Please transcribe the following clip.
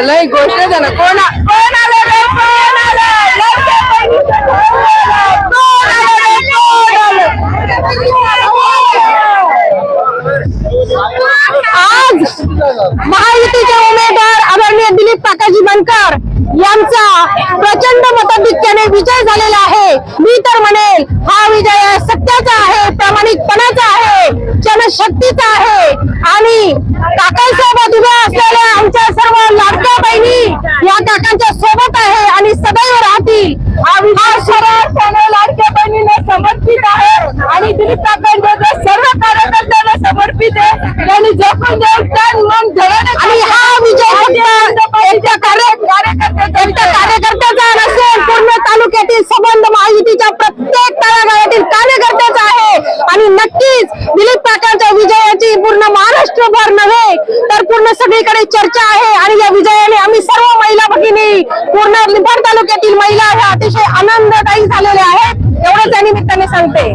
लय गोष्ट झालं कोण महायुतीचे उमेदवार आदरणीय दिलीप काकाजी बनकर यांचा प्रचंड मताधिक्याने विजय झालेला आहे. मी तर म्हणेल हा विजय सत्याचा आहे प्रामाणिकपणाचा आहे जनशक्तीचा आहे. आणि काकासाहेब उभ्या असलेल्या आमच्या सर्व लाडक्या बहिणी या काकांच्या सोबत आहे आणि सदैव राहतील हा विजय सर्व लाडक्या बहिणीला समर्पित आहे आणि दिलीप काकांच्या सर्व कार्यकर्त्यांना समर्पित आहे त्यांनी जपून देऊन तन मन धरून आणि हा विजय फक्त एकट्या कार्य- एकट्या कार्यकर्त्याचा नसेल पूर्ण तालुक्यातील संबंध महायुतीच्या प्रत्येक तळागाळातील कार्यकर्त्याचा आहे आणि नक्कीच दिलीप काकांच्या विजयाची पूर्ण महाराष्ट्रभर नव्हे तर पूर्ण सगळीकडे चर्चा आहे आणि या विजयाने आम्ही सर्व महिला भगिनी पूर्ण निफाड तालुक्यातील महिला ह्या अतिशय आनंददायी झालेल्या आहेत एवढंच या निमित्ताने सांगते